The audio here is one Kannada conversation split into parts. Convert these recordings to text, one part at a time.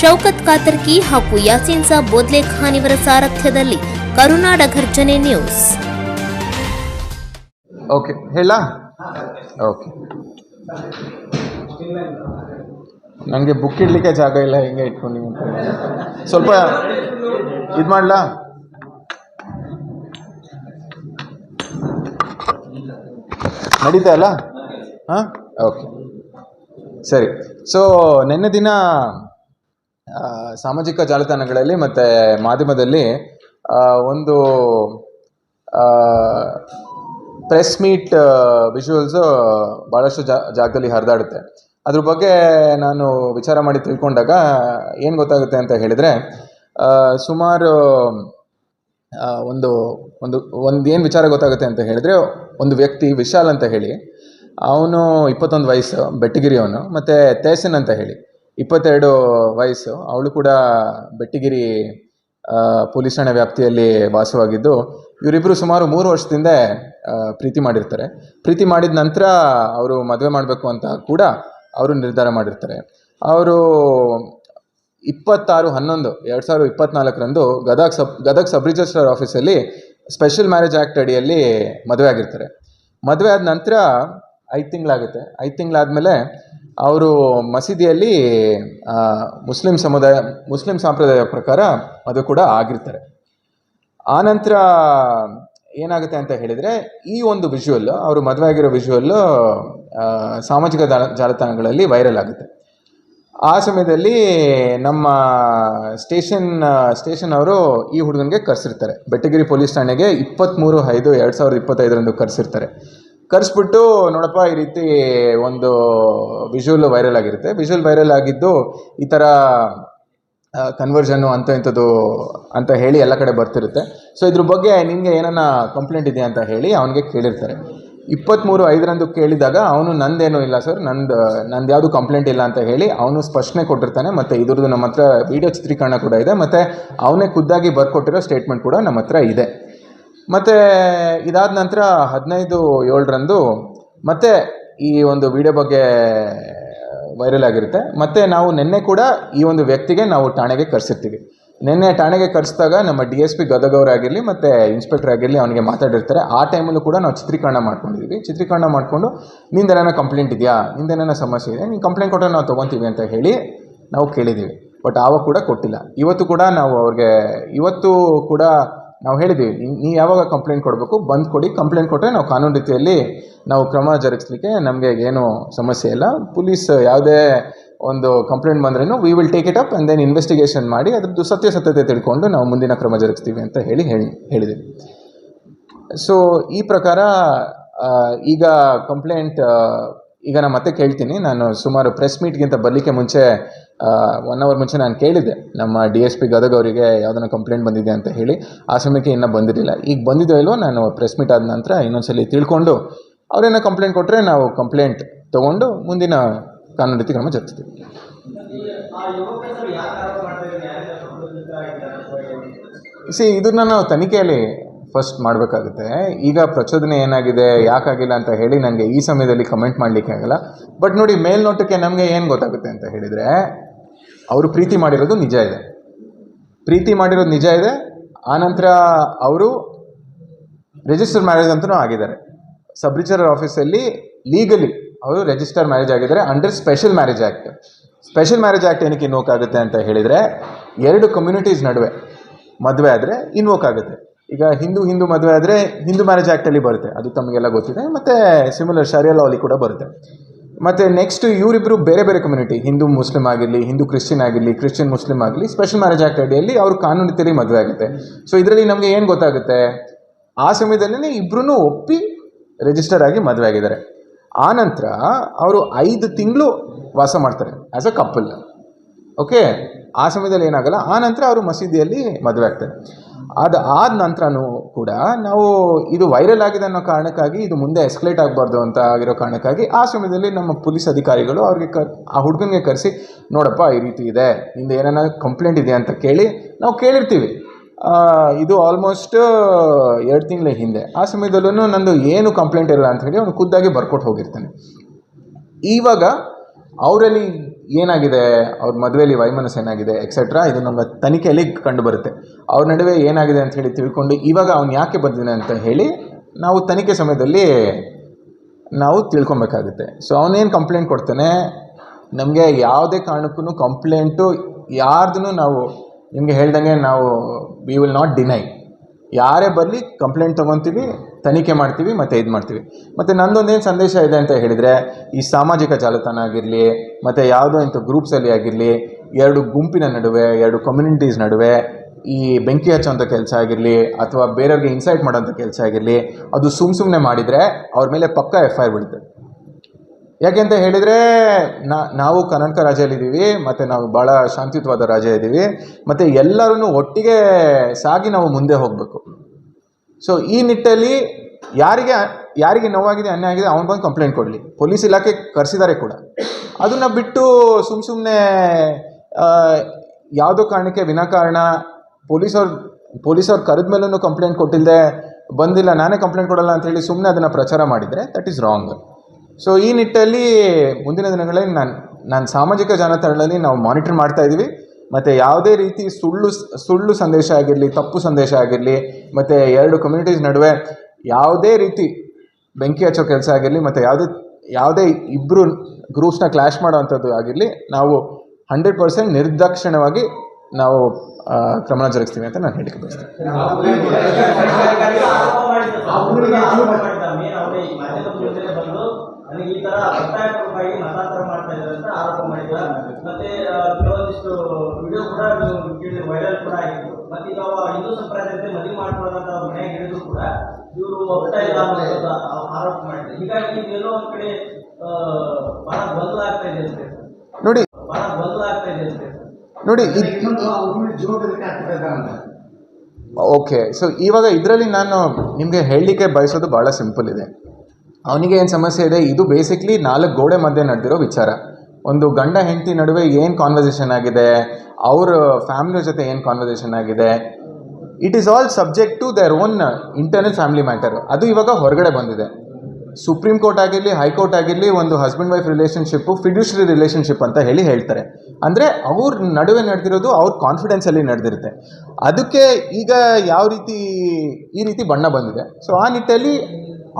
ಶೌಕತ್ ಕಾತರ್ಕಿ ಹಾಗೂ ಯಾಸೀನ್ ಸಾಬ್ ಬೋದ್ಲೆ ಖಾನ್ ಇವರ ಸಾರಥ್ಯದಲ್ಲಿ ಕರುನಾಡ ಘರ್ಜನೆ ನ್ಯೂಸ್. ಓಕೆ ಹೇಳ ಓಕೆ ನನಗೆ ಬುಕ್ ಇಡಲಿಕ್ಕೆ ಜಾಗ ಇಲ್ಲ, ಹೆಂಗೆ ಇಟ್ಕೊಂಡು ಸ್ವಲ್ಪ ಇದು ಮಾಡಲಾ? ನಡೀತಾ ಅಲ್ಲ ಹಾಂ? ಓಕೆ ಸರಿ. ಸೊ ನಿನ್ನೆ ದಿನ ಸಾಮಾಜಿಕ ಜಾಲತಾಣಗಳಲ್ಲಿ ಮತ್ತು ಮಾಧ್ಯಮದಲ್ಲಿ ಒಂದು ಪ್ರೆಸ್ ಮೀಟ್ ವಿಷುವಲ್ಸು ಭಾಳಷ್ಟು ಜಾಗದಲ್ಲಿ ಹರಿದಾಡುತ್ತೆ. ಅದ್ರ ಬಗ್ಗೆ ನಾನು ವಿಚಾರ ಮಾಡಿ ತಿಳ್ಕೊಂಡಾಗ ಏನು ಗೊತ್ತಾಗುತ್ತೆ ಅಂತ ಹೇಳಿದರೆ ಸುಮಾರು ಒಂದು ಒಂದು ಒಂದು ಏನು ವಿಚಾರ ಗೊತ್ತಾಗುತ್ತೆ ಅಂತ ಹೇಳಿದರೆ, ಒಂದು ವ್ಯಕ್ತಿ ವಿಶಾಲ್ ಅಂತ ಹೇಳಿ, ಅವನು ಇಪ್ಪತ್ತೊಂದು ವಯಸ್ಸು ಬೆಟ್ಟಗಿರಿ ಅವನು ಮತ್ತು ತೇಸನ್ ಅಂತ ಹೇಳಿ. ಇಪ್ಪತ್ತೆರಡು ವಯಸ್ಸು. ಅವಳು ಕೂಡ ಬೆಟ್ಟಿಗಿರಿ ಪೊಲೀಸ್ ಠಾಣೆ ವ್ಯಾಪ್ತಿಯಲ್ಲಿ ವಾಸವಾಗಿದ್ದು ಇವರಿಬ್ಬರು ಸುಮಾರು ಮೂರು ವರ್ಷದಿಂದ ಪ್ರೀತಿ ಮಾಡಿರ್ತಾರೆ. ಪ್ರೀತಿ ಮಾಡಿದ ನಂತರ ಅವರು ಮದುವೆ ಮಾಡಬೇಕು ಅಂತ ಕೂಡ ಅವರು ನಿರ್ಧಾರ ಮಾಡಿರ್ತಾರೆ. ಅವರು ಇಪ್ಪತ್ತಾರು, ಹನ್ನೊಂದು, ಎರಡು ಸಾವಿರದ ಇಪ್ಪತ್ನಾಲ್ಕರಂದು Gadag sub, Gadag sub registrar ಆಫೀಸಲ್ಲಿ ಸ್ಪೆಷಲ್ ಮ್ಯಾರೇಜ್ ಆ್ಯಕ್ಟ್ ಅಡಿಯಲ್ಲಿ ಮದುವೆ ಆಗಿರ್ತಾರೆ. ಮದುವೆ ಆದ ನಂತರ ಐದು ತಿಂಗಳಾಗುತ್ತೆ. ಐದು ತಿಂಗಳಾದಮೇಲೆ ಅವರು ಮಸೀದಿಯಲ್ಲಿ ಮುಸ್ಲಿಂ ಸಮುದಾಯ, ಮುಸ್ಲಿಂ ಸಂಪ್ರದಾಯ ಪ್ರಕಾರ ಅದು ಕೂಡ ಆಗಿರ್ತಾರೆ. ಆನಂತರ ಏನಾಗುತ್ತೆ ಅಂತ ಹೇಳಿದರೆ, ಈ ಒಂದು ವಿಜುವಲ್ ಅವರು ಮದುವೆ ಆಗಿರೋ ವಿಜುವಲ್ ಸಾಮಾಜಿಕ ಜಾಲ, ಜಾಲತಾಣಗಳಲ್ಲಿ ವೈರಲ್ ಆಗುತ್ತೆ. ಆ ಸಮಯದಲ್ಲಿ ನಮ್ಮ ಸ್ಟೇಷನ್ ಸ್ಟೇಷನ್ ಅವರು ಈ ಹುಡುಗನಿಗೆ ಕರೆಸಿರ್ತಾರೆ. ಬೆಟ್ಟಗಿರಿ ಪೊಲೀಸ್ ಠಾಣೆಗೆ ಇಪ್ಪತ್ತ್ಮೂರು ಐದು ಎರಡು ಸಾವಿರದ ಇಪ್ಪತ್ತೈದರಂದು ಕರೆಸಿರ್ತಾರೆ. ಕರೆಸ್ಬಿಟ್ಟು ನೋಡಪ್ಪ, ಈ ರೀತಿ ಒಂದು ವಿಜುವಲ್ ವೈರಲ್ ಆಗಿರುತ್ತೆ. ವಿಜುವಲ್ ವೈರಲ್ ಆಗಿದ್ದು ಈ ಥರ ಕನ್ವರ್ಷನ್ನು ಅಂತ ಇಂಥದ್ದು ಅಂತ ಹೇಳಿ ಎಲ್ಲ ಕಡೆ ಬರ್ತಿರುತ್ತೆ. ಸೊ ಇದ್ರ ಬಗ್ಗೆ ನಿಮಗೆ ಏನನ್ನ ಕಂಪ್ಲೇಂಟ್ ಇದೆಯಾ ಅಂತ ಹೇಳಿ ಅವನಿಗೆ ಕೇಳಿರ್ತಾರೆ. ಇಪ್ಪತ್ತ್ಮೂರು ಐದರಂದು ಕೇಳಿದಾಗ ಅವನು ನಂದೇನೂ ಇಲ್ಲ ಸರ್ ನಂದು ನಂದು ಯಾವುದು ಕಂಪ್ಲೇಂಟ್ ಇಲ್ಲ ಅಂತ ಹೇಳಿ ಅವನು ಸ್ಪಷ್ಟನೆ ಕೊಟ್ಟಿರ್ತಾನೆ, ಮತ್ತು ಇದ್ರದ್ದು ನಮ್ಮ ಹತ್ರ ವಿಡಿಯೋ ಚಿತ್ರೀಕರಣ ಕೂಡ ಇದೆ, ಮತ್ತು ಅವನೇ ಖುದ್ದಾಗಿ ಬರ್ಕೊಟ್ಟಿರೋ ಸ್ಟೇಟ್ಮೆಂಟ್ ಕೂಡ ನಮ್ಮ ಹತ್ರ ಇದೆ. ಮತ್ತು ಇದಾದ ನಂತರ ಹದಿನೈದು, ಏಳರಂದು ಮತ್ತೆ ಈ ಒಂದು ವಿಡಿಯೋ ಬಗ್ಗೆ ವೈರಲ್ ಆಗಿರುತ್ತೆ. ಮತ್ತು ನಾವು ನಿನ್ನೆ ಕೂಡ ಈ ಒಂದು ವ್ಯಕ್ತಿಗೆ ನಾವು ಠಾಣೆಗೆ ಕರೆಸಿರ್ತೀವಿ. ನಿನ್ನೆ ಠಾಣೆಗೆ ಕರೆಸಿದಾಗ ನಮ್ಮ ಡಿ ಎಸ್ ಪಿ ಗದಗವರಾಗಿರಲಿ ಮತ್ತು ಇನ್ಸ್ಪೆಕ್ಟರ್ ಆಗಿರಲಿ ಅವನಿಗೆ ಮಾತಾಡಿರ್ತಾರೆ. ಆ ಟೈಮಲ್ಲೂ ಕೂಡ ನಾವು ಚಿತ್ರೀಕರಣ ಮಾಡ್ಕೊಂಡಿದ್ವಿ. ಚಿತ್ರೀಕರಣ ಮಾಡಿಕೊಂಡು ನಿಂದೇನೋ ಕಂಪ್ಲೇಂಟ್ ಇದೆಯಾ? ನಿಂದೇನೇನೋ ಸಮಸ್ಯೆ ಇದೆ? ನೀನು ಕಂಪ್ಲೇಂಟ್ ಕೊಟ್ಟರೆ ನಾವು ತೊಗೊತೀವಿ ಅಂತ ಹೇಳಿ ನಾವು ಕೇಳಿದ್ದೀವಿ ಬಟ್ ಆವಾಗ ಕೂಡ ಕೊಟ್ಟಿಲ್ಲ. ಇವತ್ತು ಕೂಡ ನಾವು ಅವ್ರಿಗೆ, ಇವತ್ತು ಕೂಡ ನಾವು ಹೇಳಿದ್ದೀವಿ, ನೀವು ಯಾವಾಗ ಕಂಪ್ಲೇಂಟ್ ಕೊಡಬೇಕು, ಬಂದು ಕೊಡಿ ಕಂಪ್ಲೇಂಟ್ ಕೊಟ್ಟರೆ ನಾವು ಕಾನೂನು ರೀತಿಯಲ್ಲಿ ನಾವು ಕ್ರಮ ಜರುಗಿಸ್ಲಿಕ್ಕೆ ನಮಗೆ ಏನು ಸಮಸ್ಯೆ ಇಲ್ಲ. ಪೊಲೀಸ್ ಯಾವುದೇ ಒಂದು ಕಂಪ್ಲೇಂಟ್ ಬಂದ್ರೂ we will take it up and then investigation ಮಾಡಿ ಅದ್ರದ್ದು ಸತ್ಯಾಸತ್ಯತೆ ತಿಳ್ಕೊಂಡು ನಾವು ಮುಂದಿನ ಕ್ರಮ ಜರುಗಿಸ್ತೀವಿ ಅಂತ ಹೇಳಿ ಹೇಳಿ, ಹೇಳಿದ್ದೀವಿ. ಸೊ ಈ ಪ್ರಕಾರ ಈಗ ಕಂಪ್ಲೇಂಟ್ ಈಗ ನಾನು ಮತ್ತೆ ಕೇಳ್ತೀನಿ. ನಾನು ಸುಮಾರು ಪ್ರೆಸ್ ಮೀಟ್ಗಿಂತ ಬರಲಿಕ್ಕೆ ಮುಂಚೆ ಒನ್ ಅವರ್ ಮುಂಚೆ ನಾನು ಕೇಳಿದ್ದೆ. ನಮ್ಮ ಡಿ ಎಸ್ ಪಿ ಗದಗ ಅವರಿಗೆ ಯಾವುದನ್ನ ಕಂಪ್ಲೇಂಟ್ ಬಂದಿದೆ ಅಂತ ಹೇಳಿ. ಆ ಸಮಯಕ್ಕೆ ಇನ್ನೂ ಬಂದಿರಲಿಲ್ಲ. ಈಗ ಬಂದಿದ್ದೋ ಇಲ್ವೋ ನಾನು ಪ್ರೆಸ್ ಮೀಟ್ ಆದ ನಂತರ ಇನ್ನೊಂದ್ಸಲಿ ತಿಳ್ಕೊಂಡು ಅವರೇನೋ ಕಂಪ್ಲೇಂಟ್ ಕೊಟ್ಟರೆ ನಾವು ಕಂಪ್ಲೇಂಟ್ ತಗೊಂಡು ಮುಂದಿನ ಕಾನೂನು ರೀತಿ ಕ್ರಮ ಜರುಗಿಸ್ತೀವಿ. ಸಿ ಇದನ್ನ ನಾವು ತನಿಖೆಯಲ್ಲಿ ಫಸ್ಟ್ ಮಾಡಬೇಕಾಗುತ್ತೆ. ಈಗ ಪ್ರಚೋದನೆ ಏನಾಗಿದೆ, ಯಾಕಾಗಿಲ್ಲ ಅಂತ ಹೇಳಿ ನನಗೆ ಈ ಸಮಯದಲ್ಲಿ ಕಮೆಂಟ್ ಮಾಡಲಿಕ್ಕೆ ಆಗಲ್ಲ. ಬಟ್ ನೋಡಿ, ಮೇಲ್ನೋಟಕ್ಕೆ ನಮಗೆ ಏನು ಗೊತ್ತಾಗುತ್ತೆ ಅಂತ ಹೇಳಿದರೆ, ಅವರು ಪ್ರೀತಿ ಮಾಡಿರೋದು ನಿಜ ಇದೆ. ಪ್ರೀತಿ ಮಾಡಿರೋದು ನಿಜ ಇದೆ, ಆನಂತರ ಅವರು ರಿಜಿಸ್ಟರ್ ಮ್ಯಾರೇಜ್ ಅಂತಲೂ ಆಗಿದ್ದಾರೆ. ಸಬ್ ರಿಜಿಸ್ಟರ್ ಆಫೀಸಲ್ಲಿ ಲೀಗಲಿ ಅವರು ರಿಜಿಸ್ಟರ್ ಮ್ಯಾರೇಜ್ ಆಗಿದ್ದಾರೆ under special marriage act special marriage act ಏನಕ್ಕೆ ಇನ್ವೋಕ್ ಆಗುತ್ತೆ ಅಂತ ಹೇಳಿದರೆ, ಎರಡು ಕಮ್ಯುನಿಟೀಸ್ ನಡುವೆ ಮದುವೆ ಆದರೆ ಇನ್ವೋಕ್ ಆಗುತ್ತೆ. ಈಗ ಹಿಂದೂ ಹಿಂದೂ ಮದುವೆ ಆದರೆ ಹಿಂದೂ ಮ್ಯಾರೇಜ್ ಆ್ಯಕ್ಟಲ್ಲಿ ಬರುತ್ತೆ. ಅದು ತಮಗೆಲ್ಲ ಗೊತ್ತಿದೆ. ಮತ್ತು ಸಿಮಿಲರ್ ಶರಿಯಾ ಅಲ್ಲಿ ಕೂಡ ಬರುತ್ತೆ. ಮತ್ತು ನೆಕ್ಸ್ಟ್ ಇವರಿಬ್ಬರು ಬೇರೆ ಬೇರೆ ಕಮ್ಯುನಿಟಿ ಹಿಂದೂ ಮುಸ್ಲಿಂ ಆಗಿರಲಿ, ಹಿಂದೂ ಕ್ರಿಶ್ಚಿಯನ್ ಆಗಿರಲಿ ಕ್ರಿಶ್ಚಿಯನ್ ಮುಸ್ಲಿಂ ಆಗಲಿ ಸ್ಪೆಷಲ್ ಮ್ಯಾರೇಜ್ ಆ್ಯಕ್ಟ್ ಅಡಿಯಲ್ಲಿ ಅವರು ಕಾನೂನು ರೀತಿಯಲ್ಲಿ ಮದುವೆ ಆಗುತ್ತೆ. ಸೊ ಇದರಲ್ಲಿ ನಮಗೆ ಏನು ಗೊತ್ತಾಗುತ್ತೆ? ಆ ಸಮಯದಲ್ಲೇ ಇಬ್ಬರೂ ಒಪ್ಪಿ ರಿಜಿಸ್ಟರ್ ಆಗಿ ಮದುವೆ ಆಗಿದ್ದಾರೆ. ಆನಂತರ ಅವರು ಐದು ತಿಂಗಳು ವಾಸ ಮಾಡ್ತಾರೆ ಆ್ಯಸ್ ಅ ಕಪಲ್ ಓಕೆ ಆ ಸಮಯದಲ್ಲಿ ಏನಾಗಲ್ಲ. ಆನಂತರ ನಂತರ ಅವರು ಮಸೀದಿಯಲ್ಲಿ ಮದುವೆ ಆಗ್ತಾರೆ. ಅದು ಆದ ನಂತರನೂ ಕೂಡ ನಾವು ಇದು ವೈರಲ್ ಆಗಿದೆ ಅನ್ನೋ ಕಾರಣಕ್ಕಾಗಿ ಇದು ಮುಂದೆ ಎಸ್ಕಲೇಟ್ ಆಗಬಾರ್ದು ಅಂತ ಆಗಿರೋ ಕಾರಣಕ್ಕಾಗಿ ಆ ಸಮಯದಲ್ಲಿ ನಮ್ಮ ಪೊಲೀಸ್ ಅಧಿಕಾರಿಗಳು ಅವ್ರಿಗೆ ಕ ಆ ಹುಡುಗನಿಗೆ ಕರೆಸಿ, ನೋಡಪ್ಪ ಈ ರೀತಿ ಇದೆ, ಹಿಂದೆ ಏನಾರ ಕಂಪ್ಲೇಂಟ್ ಇದೆ ಅಂತ ಕೇಳಿ ನಾವು ಕೇಳಿರ್ತೀವಿ. ಇದು ಆಲ್ಮೋಸ್ಟ್ ಎರಡು ತಿಂಗಳ ಹಿಂದೆ. ಆ ಸಮಯದಲ್ಲೂ ನಂದು ಏನು ಕಂಪ್ಲೇಂಟ್ ಇಲ್ಲ ಅಂತ ಹೇಳಿ ಅವನು ಖುದ್ದಾಗಿ ಬರ್ಕೊಟ್ಟು ಹೋಗಿರ್ತಾನೆ. ಇವಾಗ ಅವರಲ್ಲಿ ಏನಾಗಿದೆ? ಅವ್ರ ಮದುವೆಯಲ್ಲಿ ವೈಮನಸ್ ಏನಾಗಿದೆ ಎಕ್ಸೆಟ್ರಾ ಇದು ನಮ್ಮ ತನಿಖೆಯಲ್ಲಿ ಕಂಡು ಬರುತ್ತೆ ಅವ್ರ ನಡುವೆ ಏನಾಗಿದೆ ಅಂತ ಹೇಳಿ ತಿಳ್ಕೊಂಡು, ಇವಾಗ ಅವ್ನು ಯಾಕೆ ಬಂದಿದ್ದಾನೆ ಅಂತ ಹೇಳಿ ನಾವು ತನಿಖೆ ಸಮಯದಲ್ಲಿ ನಾವು ತಿಳ್ಕೊಬೇಕಾಗುತ್ತೆ. ಸೊ ಅವನೇನು ಕಂಪ್ಲೇಂಟ್ ಕೊಡ್ತಾನೆ? ನಮಗೆ ಯಾವುದೇ ಕಾರಣಕ್ಕೂ ಕಂಪ್ಲೇಂಟು ಯಾರ್ದು ನಾವು ನಿಮಗೆ ಹೇಳ್ದಂಗೆ ನಾವು ವಿ ವಿಲ್ ನಾಟ್ ಡಿನೈ ಯಾರೇ ಬರಲಿ ಕಂಪ್ಲೇಂಟ್ ತೊಗೊತೀವಿ ತನಿಖೆ ಮಾಡ್ತೀವಿ, ಮತ್ತು ಇದು ಮಾಡ್ತೀವಿ. ಮತ್ತು ನಂದೊಂದೇನು ಸಂದೇಶ ಇದೆ ಅಂತ ಹೇಳಿದರೆ, ಈ ಸಾಮಾಜಿಕ ಜಾಲತಾಣ ಆಗಿರಲಿ, ಮತ್ತು ಯಾವುದೋ ಇಂಥ ಗ್ರೂಪ್ಸಲ್ಲಿ ಆಗಿರಲಿ, ಎರಡು ಗುಂಪಿನ ನಡುವೆ, ಎರಡು ಕಮ್ಯುನಿಟೀಸ್ ನಡುವೆ, ಈ ಬೆಂಕಿ ಹಚ್ಚುವಂಥ ಕೆಲಸ ಆಗಿರಲಿ, ಅಥವಾ ಬೇರೆಯವ್ರಿಗೆ ಇನ್ಸೈಟ್ ಮಾಡೋಂಥ ಕೆಲಸ ಆಗಿರಲಿ, ಅದು ಸುಮ್ಮ ಸುಮ್ಮನೆ ಮಾಡಿದರೆ ಅವ್ರ ಮೇಲೆ ಪಕ್ಕ ಎಫ್ ಐ ಆರ್ ಯಾಕೆ ಅಂತ ಹೇಳಿದರೆ ನಾವು ಕರ್ನಾಟಕ ರಾಜ್ಯದಲ್ಲಿದ್ದೀವಿ ಮತ್ತು ನಾವು ಭಾಳ ಶಾಂತಿಯುತವಾದ ರಾಜ್ಯ ಇದ್ದೀವಿ ಮತ್ತು ಎಲ್ಲರೂ ಒಟ್ಟಿಗೆ ಸಾಗಿ ನಾವು ಮುಂದೆ ಹೋಗಬೇಕು. ಸೊ ಈ ನಿಟ್ಟಲ್ಲಿ ಯಾರಿಗೆ ಯಾರಿಗೆ ನೋವಾಗಿದೆ ಅನ್ಯಾಯ ಆಗಿದೆ ಅವ್ನು ಬಂದು ಕಂಪ್ಲೇಂಟ್ ಕೊಡಲಿ. ಪೊಲೀಸ್ ಇಲಾಖೆ ಕರೆಸಿದ್ದಾರೆ ಕೂಡ. ಅದನ್ನು ಬಿಟ್ಟು ಸುಮ್ಮ ಸುಮ್ಮನೆ ಯಾವುದೋ ಕಾರಣಕ್ಕೆ ವಿನಾಕಾರಣ, ಪೊಲೀಸವ್ರು ಪೊಲೀಸವ್ರು ಕರೆದ ಮೇಲೂ ಕಂಪ್ಲೇಂಟ್ ಕೊಟ್ಟಿಲ್ಲದೆ ಬಂದಿಲ್ಲ, ನಾನೇ ಕಂಪ್ಲೇಂಟ್ ಕೊಡಲ್ಲ ಅಂತ ಹೇಳಿ ಸುಮ್ಮನೆ ಅದನ್ನು ಪ್ರಚಾರ ಮಾಡಿದರೆ ದಟ್ ಈಸ್ ರಾಂಗ್ ಸೊ ಈ ನಿಟ್ಟಲ್ಲಿ ಮುಂದಿನ ದಿನಗಳಲ್ಲಿ ನಾನು ನಾನು ಸಾಮಾಜಿಕ ಜಾಲತಾಣಗಳಲ್ಲಿ ನಾವು ಮಾನಿಟರ್ ಮಾಡ್ತಾ ಇದ್ದೀವಿ ಮತ್ತು ಯಾವುದೇ ರೀತಿ ಸುಳ್ಳು ಸುಳ್ಳು ಸಂದೇಶ ಆಗಿರಲಿ, ತಪ್ಪು ಸಂದೇಶ ಆಗಿರಲಿ, ಮತ್ತು ಎರಡು ಕಮ್ಯುನಿಟೀಸ್ ನಡುವೆ ಯಾವುದೇ ರೀತಿ ಬೆಂಕಿ ಹಚ್ಚೋ ಕೆಲಸ ಆಗಿರಲಿ ಮತ್ತು ಯಾವುದೇ ಯಾವುದೇ ಇಬ್ಬರು ಗ್ರೂಪ್ಸ್ನ ಕ್ಲಾಶ್ ಮಾಡೋವಂಥದ್ದು ಆಗಿರಲಿ ನಾವು ಹಂಡ್ರೆಡ್ ಪರ್ಸೆಂಟ್ ನಿರ್ದಾಕ್ಷಿಣ್ಯವಾಗಿ ನಾವು ಕ್ರಮ ಜರುಗಿಸ್ತೀವಿ ಅಂತ ನಾನು ಹೇಳಿಕೆ ಬಯಸ್ತೀನಿ. ನನಗೆ ಈ ತರ ಒತ್ತಾಯಪೂರ್ವಕವಾಗಿ ಮತಾಂತರ ಮಾಡ್ತಾ ಇದ್ದಾರೆ ಅಂತ ಆರೋಪ ಮಾಡಿದ ಮತ್ತೆ ಕೆಲವೊಂದಿಷ್ಟು ವಿಡಿಯೋ ಕೂಡ ನೀವು ಕೇಳಿದ್ರೆ ವೈರಲ್ ಕೂಡ ಆಗಿತ್ತು. ಮತ್ತೆ ಈಗ ಹಿಂದೂ ಸಂಪ್ರದಾಯದಂತೆ ಮದುವೆ ಮಾಡ್ಕೊಳ್ಳೋದಂತ ಅವ್ರ ಮನೆಗೆ ಹಿಡಿದು ಕೂಡ ಇವರು ಒಪ್ತಾ ಇಲ್ಲ ಅನ್ನೋದು ಆರೋಪ ಮಾಡಿದ್ರು. ಹೀಗಾಗಿ ಎಲ್ಲೋ ಒಂದ್ ಕಡೆ ಬಹಳ ಗೊಂದಲ ಆಗ್ತಾ ಇದೆ ಅಂತೆ ನೋಡಿ. ಬಹಳ ಗೊಂದಲ ಆಗ್ತಾ ಇದೆ ಅಂತೆ ನೋಡಿ ಓಕೆ ಸೊ ಇವಾಗ ಇದರಲ್ಲಿ ನಾನು ನಿಮಗೆ ಹೇಳಲಿಕ್ಕೆ ಬಯಸೋದು ಭಾಳ ಸಿಂಪಲ್ ಇದೆ. ಅವನಿಗೆ ಏನು ಸಮಸ್ಯೆ ಇದೆ? ಇದು ಬೇಸಿಕ್ಲಿ ನಾಲ್ಕು ಗೋಡೆ ಮಧ್ಯೆ ನಡೆದಿರೋ ವಿಚಾರ. ಒಂದು ಗಂಡ ಹೆಂಡತಿ ನಡುವೆ ಏನು ಕಾನ್ವರ್ಸೇಷನ್ ಆಗಿದೆ? ಅವರ ಫ್ಯಾಮಿಲಿ ಜೊತೆ ಏನು ಕಾನ್ವರ್ಸೇಷನ್ ಆಗಿದೆ? It is all subject to their own internal family matter ಅದು ಇವಾಗ ಹೊರಗಡೆ ಬಂದಿದೆ. ಸುಪ್ರೀಂ ಕೋರ್ಟ್ ಆಗಿರಲಿ ಹೈಕೋರ್ಟ್ ಆಗಿರಲಿ ಒಂದು husband wife relationship fiduciary relationship ಅಂತ ಹೇಳಿ ಹೇಳ್ತಾರೆ. ಅಂದರೆ ಅವ್ರ ನಡುವೆ ನಡೆದಿರೋದು ಅವ್ರ ಕಾನ್ಫಿಡೆನ್ಸಲ್ಲಿ ನಡೆದಿರುತ್ತೆ. ಅದಕ್ಕೆ ಈಗ ಯಾವ ರೀತಿ, ಈ ರೀತಿ ಬಣ್ಣ ಬಂದಿದೆ. ಸೊ ಆ ನಿಟ್ಟಲ್ಲಿ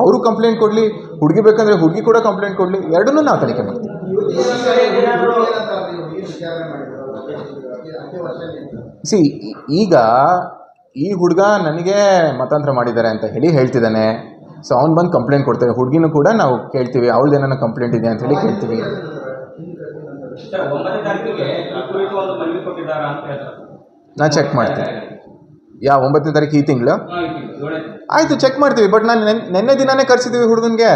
ಅವರು ಕಂಪ್ಲೇಂಟ್ ಕೊಡಲಿ, ಹುಡುಗಿ ಬೇಕಂದರೆ ಹುಡುಗಿ ಕೂಡ ಕಂಪ್ಲೇಂಟ್ ಕೊಡಲಿ, ಎರಡನ್ನೂ ನಾವು ತನಿಖೆ ಮಾಡ್ತೀವಿ. ಸಿ ಈಗ ಈ ಹುಡುಗ ನನಗೆ ಮತಾಂತರ ಮಾಡಿದ್ದಾರೆ ಅಂತ ಹೇಳಿ ಹೇಳ್ತಿದ್ದಾನೆ. ಸೊ ಅವ್ನು ಬಂದು ಕಂಪ್ಲೇಂಟ್ ಕೊಡ್ತೇವೆ ಹುಡುಗಿನೂ ಕೂಡ ನಾವು ಕೇಳ್ತೀವಿ ಅವಳದ್ದು ಏನಾರ ಕಂಪ್ಲೇಂಟ್ ಇದೆ ಅಂತ ಹೇಳಿ ಕೇಳ್ತೀವಿ. ನಾ ನಾನು ಚೆಕ್ ಮಾಡ್ತೀನಿ. ಯಾವ ಒಂಬತ್ತನೇ ತಾರೀಕು ಈ ತಿಂಗಳು? ಆಯಿತು ಚೆಕ್ ಮಾಡ್ತೀವಿ ಬಟ್ ನಾನು ನೆನ್ ನೆನ್ನೆ ದಿನಾನೇ ಕರ್ಸಿದ್ದೀವಿ ಹುಡುಗನಿಗೆ.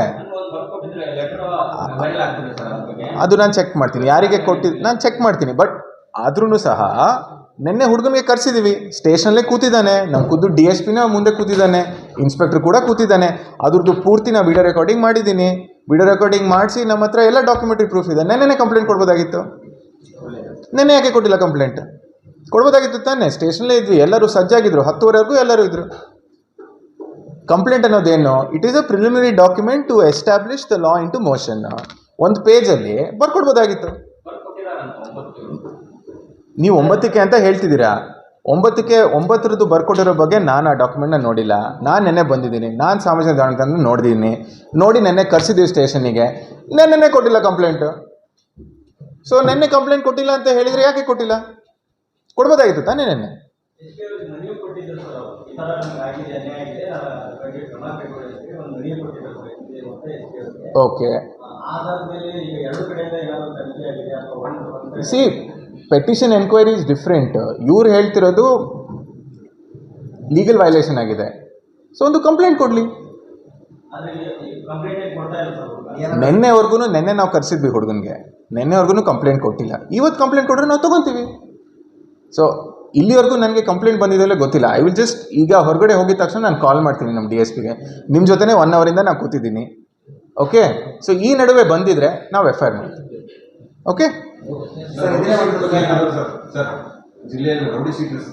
ಅದು ನಾನು ಚೆಕ್ ಮಾಡ್ತೀನಿ. ಯಾರಿಗೆ ಕೊಟ್ಟಿದ್ದು ನಾನು ಚೆಕ್ ಮಾಡ್ತೀನಿ ಬಟ್ ಆದ್ರೂ ಸಹ ನಿನ್ನೆ ಹುಡುಗನಿಗೆ ಕರ್ಸಿದ್ದೀವಿ ಸ್ಟೇಷನಲ್ಲೇ ಕೂತಿದ್ದಾನೆ ನಮ್ಮ ಖುದ್ದು ಡಿ ಎಸ್ ಪಿನ ಮುಂದೆ ಕೂತಿದ್ದಾನೆ. ಇನ್ಸ್ಪೆಕ್ಟರ್ ಕೂಡ ಕೂತಿದ್ದಾನೆ. ಅದ್ರದ್ದು ಪೂರ್ತಿ ನಾವು ವಿಡಿಯೋ ರೆಕಾರ್ಡಿಂಗ್ ಮಾಡಿದ್ದೀನಿ. ವಿಡಿಯೋ ರೆಕಾರ್ಡಿಂಗ್ ಮಾಡಿಸಿ ನಮ್ಮ ಹತ್ರ ಎಲ್ಲ ಡಾಕ್ಯುಮೆಂಟ್ರಿ ಪ್ರೂಫ್ ಇದೆ. ನೆನ್ನೆ ಕಂಪ್ಲೇಂಟ್ ಕೊಡ್ಬೋದಾಗಿತ್ತು? ನೆನ್ನೆ ಯಾಕೆ ಕೊಟ್ಟಿಲ್ಲ ಕಂಪ್ಲೇಂಟ್ ಕೊಡ್ಬೋದಾಗಿತ್ತು ತಾನೆ. ಸ್ಟೇಷನ್ಲೇ ಇದ್ವಿ. ಎಲ್ಲರೂ ಸಜ್ಜಾಗಿದ್ರು. ಹತ್ತುವರೆವರೆಗೂ ಎಲ್ಲರೂ ಇದ್ದರು complaint ಅನ್ನೋದೇನು? It is a preliminary document to establish the law into motion ಒಂದು ಪೇಜಲ್ಲಿ ಬರ್ಕೊಡ್ಬೋದಾಗಿತ್ತು. ನೀವು ಒಂಬತ್ತಕ್ಕೆ ಅಂತ ಹೇಳ್ತಿದ್ದೀರಾ? ಒಂಬತ್ತಕ್ಕೆ ಒಂಬತ್ತರದ್ದು ಬರ್ಕೊಟ್ಟಿರೋ ಬಗ್ಗೆ ನಾನು ಆ ಡಾಕ್ಯುಮೆಂಟ್ನ ನೋಡಿಲ್ಲ. ನಾನು ನೆನ್ನೆ ಬಂದಿದ್ದೀನಿ. ನಾನು ಸಾಮಾಜಿಕ ಜಾಲತಾಣ ನೋಡಿದ್ದೀನಿ. ನೋಡಿ ನೆನ್ನೆ ಕರೆಸಿದ್ದೀವಿ ಸ್ಟೇಷನಿಗೆ ನೆನ್ನೆ ಕೊಟ್ಟಿಲ್ಲ ಕಂಪ್ಲೇಂಟು ಸೊ ನೆನ್ನೆ ಕಂಪ್ಲೇಂಟ್ ಕೊಟ್ಟಿಲ್ಲ ಅಂತ ಹೇಳಿದರೆ ಯಾಕೆ ಕೊಟ್ಟಿಲ್ಲ? ಕೊಡ್ಬೋದಾಗಿತ್ತು ತಾನೇ ನೆನ್ನೆ? Okay see petition enquiry is different ಇವ್ರು ಹೇಳ್ತಿರೋದು ಲೀಗಲ್ ವೈಲೇಷನ್ ಆಗಿದೆ. ಸೊ ಒಂದು ಕಂಪ್ಲೇಂಟ್ ಕೊಡಲಿ. ನಿನ್ನೆವರೆಗೂ ನಿನ್ನೆ ನಾವು ಕರೆಸಿದ್ವಿ ಹುಡುಗನಿಗೆ. ನಿನ್ನೆವರೆಗೂ ಕಂಪ್ಲೇಂಟ್ ಕೊಟ್ಟಿಲ್ಲ. ಇವತ್ತು ಕಂಪ್ಲೇಂಟ್ ಕೊಟ್ಟರೆ ನಾವು ತೊಗೊತೀವಿ. ಸೊ ಇಲ್ಲಿವರೆಗೂ ನನಗೆ ಕಂಪ್ಲೇಂಟ್ ಬಂದಿದ್ದಲ್ಲೇ ಗೊತ್ತಿಲ್ಲ. ಐ ವಿಲ್ ಜಸ್ಟ್ ಈಗ ಹೊರಗಡೆ ಹೋಗಿದ ತಕ್ಷಣ ನಾನು ಕಾಲ್ ಮಾಡ್ತೀನಿ ನಮ್ಮ ಡಿ ಎಸ್ ಪಿಗೆ ನಿಮ್ಮ ಜೊತೆನೇ ಒನ್ ಅವರಿಂದ ನಾನು ಕೂತಿದ್ದೀನಿ. ಓಕೆ ಸೊ ಈ ನಡುವೆ ಬಂದಿದ್ರೆ ನಾವು ಎಫ್ ಐ ಆರ್ ಮಾಡ್ತೀವಿ. ಓಕೆ ಸರ್ ಜಿಲ್ಲೆಯಲ್ಲಿ ರೌಡಿ ಶೀಟರ್ಸ್